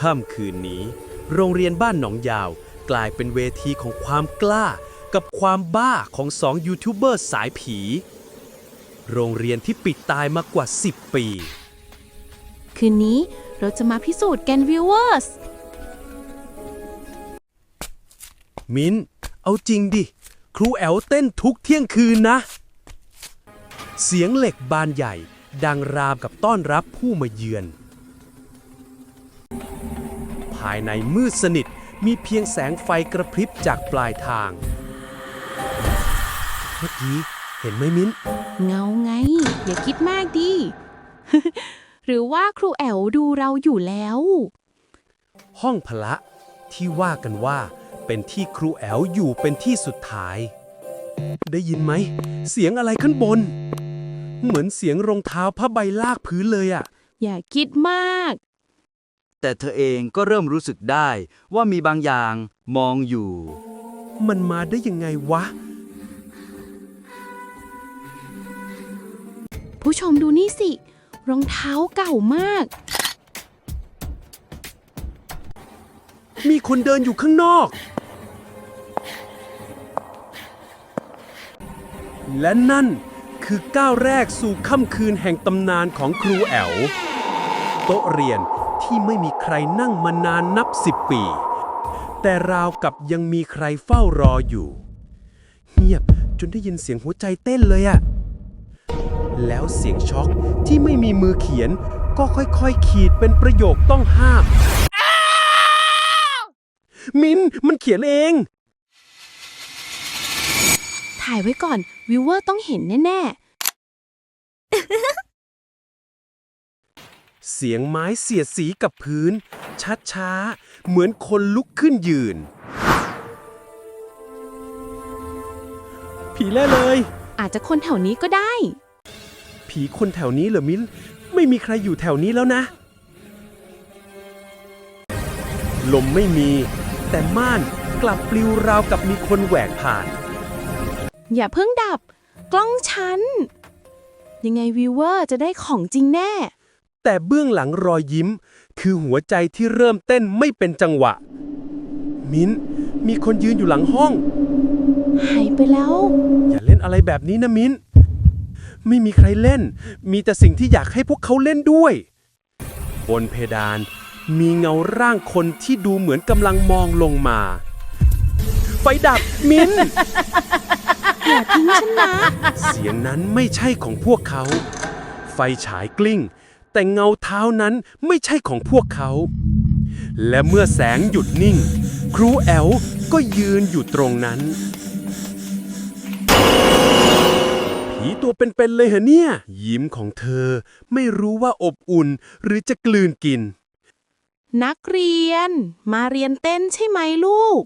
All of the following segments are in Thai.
ค่ำคืนนี้ โรงเรียนบ้านหนองยาว กลายเป็นเวทีของความกล้า กับความบ้าของสองยูทูบเบอร์สายผี โรงเรียนที่ปิดตายมากว่า 10 ปี คืนนี้เราจะมาพิสูจน์กันวิวเวอร์สมิ้น เอาจริงดิ ครูแอลเต้นทุกเที่ยงคืนนะ เสียงเหล็กบานใหญ่ ดังรามกับต้อนรับผู้มาเยือน ภายในมืดสนิท มีเพียงแสงไฟกระพริบจากปลายทาง เมื่อกี้เห็นไหมมิ้น เงาไง อย่าคิดมากดิ หรือว่าครูแอลดูเราอยู่แล้ว ห้องพละ ที่ว่ากันว่าเป็นที่ครูแอลอยู่เป็นที่สุดท้าย ได้ยินไหม เสียงอะไรขึ้นบน เหมือนเสียงรองเท้าผ้าใบลากพื้นเลยอะอย่าคิดมาก แต่เธอเองก็เริ่มรู้สึกได้ว่ามีบางอย่างมองอยู่ มันมาได้ยังไงวะ ผู้ชมดูนี่สิ รองเท้าเก่ามาก มีคนเดินอยู่ข้างนอก และนั่นคือก้าวแรกสู่ค่ำคืนแห่งตำนานของครูแอลโต๊ะเรียน ที่ไม่มีใครนั่งมานานนับสิบปี แต่ราวกับยังมีใครเฝ้ารออยู่ เงียบจนได้ยินเสียงหัวใจเต้นเลยอะแล้วเสียงช็อกที่ไม่มีมือเขียน ก็ค่อยๆขีดเป็นประโยคต้องห้าม มินมันเขียนเอง ถ่ายไว้ก่อน วิวเวอร์ต้องเห็นแน่ ๆ เสียงไม้เสียดสีกับพื้น ช้าๆ เหมือนคนลุกขึ้นยืน ผีแน่เลยๆอาจจะคนแถวนี้ก็ได้ ผีคนแถวนี้เหรอมิ้นไม่มีใครอยู่แถวนี้แล้วนะ ลมไม่มี แต่ม่านกลับปลิวราวกับมีคนแหวกผ่าน อย่าเพิ่งดับ กล้องฉัน ยังไงวิวเวอร์จะได้ของจริงแน่ แต่เบื้องหลังรอยยิ้ม คือหัวใจที่เริ่มเต้นไม่เป็นจังหวะ มิ้น มีคนยืนอยู่หลังห้อง หายไปแล้ว อย่าเล่นอะไรแบบนี้นะมิ้น ไม่มีใครเล่น มีแต่สิ่งที่อยากให้พวกเขาเล่นด้วย บนเพดาน มีเงาร่างคนที่ดูเหมือนกำลังมองลงมา ไฟดับมิ้น อย่าทิ้งฉันนะ เสียงนั้นไม่ใช่ของพวกเขา ไฟฉายกลิ้ง แต่เงาเท้านั้นไม่ใช่ของพวกเขา และเมื่อแสงหยุดนิ่ง ครูแอลก็ยืนอยู่ตรงนั้นผีตัวเป็นๆเลยเหรอเนี่ย ยิ้มของเธอไม่รู้ว่าอบอุ่นหรือจะกลืนกิน นักเรียนมาเรียนเต้นใช่ไหมลูก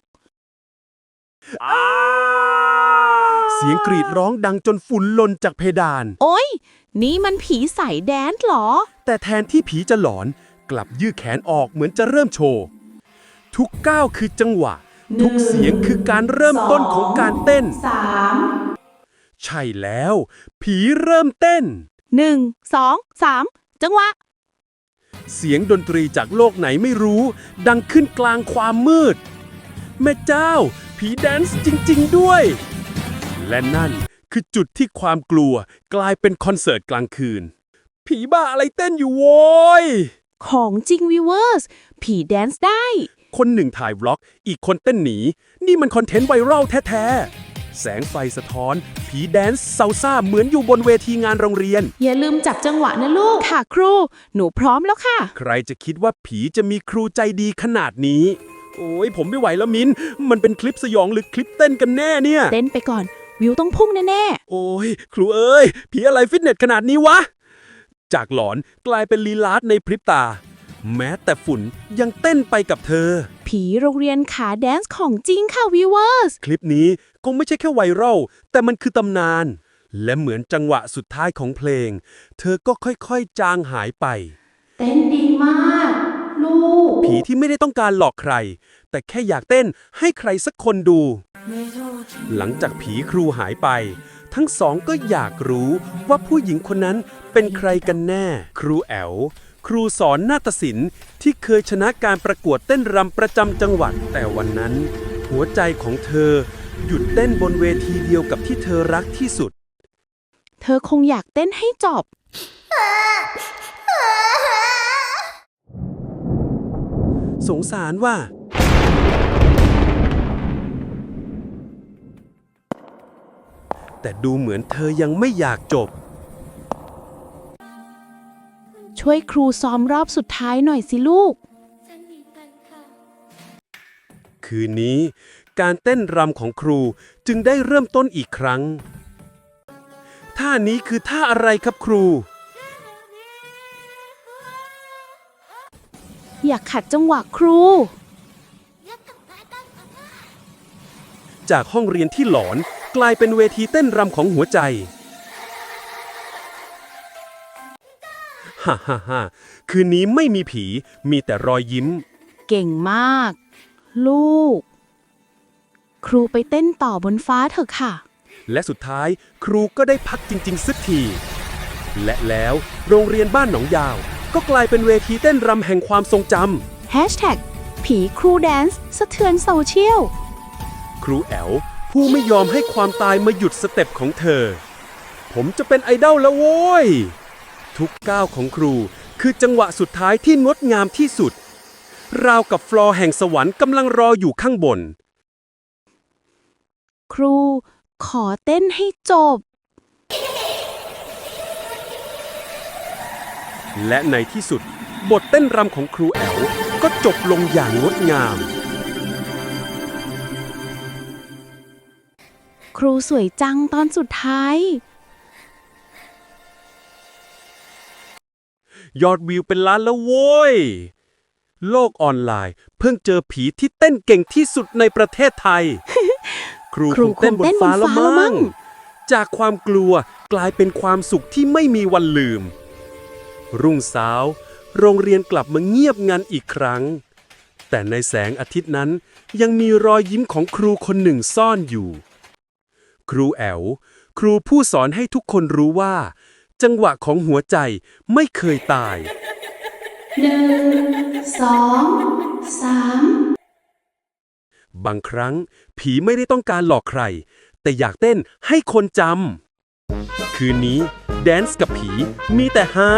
เสียงกรีดร้องดังจนฝุ่นหล่นจากเพดาน โอ๊ยนี่มันผีใส่แดนซ์เหรอ แต่แทนที่ผีจะหลอนกลับยืดแขนออกเหมือนจะเริ่มโชว์ ทุกก้าวคือจังหวะ ทุกเสียงคือการเริ่มต้นของการเต้นใช่แล้ว ผีเริ่มเต้น หนึ่งสองสามจังหวะ เสียงดนตรีจากโลกไหนไม่รู้ ดังขึ้นกลางความมืด แม่เจ้า ผีแดนซ์จริง ๆ ด้วย และนั่นคือจุดที่ความกลัวกลายเป็นคอนเสิร์ตกลางคืน ผีบ้าอะไรเต้นอยู่โว้ย ของจริงวิวเวอร์ส ผีแดนซ์ได้ คนหนึ่งถ่ายบล็อก อีกคนเต้นหนี นี่มันคอนเทนต์ไวรัลแท้ๆ แสงไฟสะท้อน ผีแดนซ์เซาซ่าเหมือนอยู่บนเวทีงานโรงเรียน อย่าลืมจับจังหวะนะลูก ค่ะครู หนูพร้อมแล้วค่ะ ใครจะคิดว่าผีจะมีครูใจดีขนาดนี้ โอ้ยผมไม่ไหวแล้วมิน มันเป็นคลิปสยองหรือคลิปเต้นกันแน่เนี่ย เต้นไปก่อน วิวต้องพุ่งแน่โอ้ยครูเอ้ยผีอะไรฟิตเนสขนาดนี้วะ จากหลอนกลายเป็นลีลาดในพริบตา แม้แต่ฝุ่นยังเต้นไปกับเธอ ๆ ผีโรงเรียนขาแดนซ์ของจริงค่ะวิวเวอร์ส คลิปนี้คงไม่ใช่แค่ไวรัลแต่มันคือตำนาน และเหมือนจังหวะสุดท้ายของเพลง เธอก็ค่อยๆ จางหายไป เต้นดีมากลูก ผีที่ไม่ได้ต้องการหลอกใคร แต่แค่อยากเต้นให้ใครสักคนดู หลังจากผีครูหายไป ทั้งสองก็อยากรู้ว่าผู้หญิงคนนั้นเป็นใครกันแน่ ครูแอลครูสอนนาฏศิลป์ที่เคยชนะการประกวดเต้นรำประจำจังหวัด แต่วันนั้น หัวใจของเธอ หยุดเต้นบนเวทีเดียวกับที่เธอรักที่สุด เธอคงอยากเต้นให้จบ สงสารว่า แต่ดูเหมือนเธอยังไม่อยากจบ ช่วยครูซ้อมรอบสุดท้ายหน่อยสิลูกฉันมีกันค่ะคืนนี้การเต้นรำของครูจึงได้เริ่มต้นอีกครั้ง ท่านี้คือท่าอะไรครับครู อย่าขัดจังหวะครู จากห้องเรียนที่หลอนกลายเป็นเวทีเต้นรำของหัวใจ ฮ่าฮ่าฮ่าคืนนี้ไม่มีผี มีแต่รอยยิ้ม เก่งมาก ลูก ครูไปเต้นต่อบนฟ้าเถอะค่ะ และสุดท้ายครูก็ได้พักจริง ๆ สักที และแล้วโรงเรียนบ้านหนองยาว ก็กลายเป็นเวทีเต้นรำแห่งความทรงจ Hashtag ผีครูแดนซ์สะเทือนโซเชียลำครูแอลผู้ไม่ยอมให้ความตายมาหยุดสเต็ปของเธอ ผมจะเป็นไอดอลแล้วโว้ย ทุกก้าวของครูคือจังหวะสุดท้ายที่งดงามที่สุด ราวกับฟลอร์แห่งสวรรค์กำลังรออยู่ข้างบน ครูขอเต้นให้จบ และในที่สุดบทเต้นรำของครูแอลก็จบลงอย่างงดงาม ครูสวยจังตอนสุดท้าย ยอดวิวเป็นล้านแล้วโว้ย โลกออนไลน์เพิ่งเจอผีที่เต้นเก่งที่สุดในประเทศไทย ครูครูคงเต้นบนฟ้าแล้วคงเต้นบนฟ้าแล้วมั้มั้งงจากความกลัวกลายเป็นความสุขที่ไม่มีวันลืม รุ่งสาว โรงเรียนกลับมาเงียบงันอีกครั้ง แต่ในแสงอาทิตย์นั้นยังมีรอยยิ้มของครูคนหนึ่งซ่อนอยู่ ครูแอลครูผู้สอนให้ทุกคนรู้ว่า จังหวะของหัวใจไม่เคยตายหนึ่งสองสามบางครั้ง ผีไม่ได้ต้องการหลอกใคร แต่อยากเต้นให้คนจำคืนนี้แดนซ์กับผีมีแต่ฮา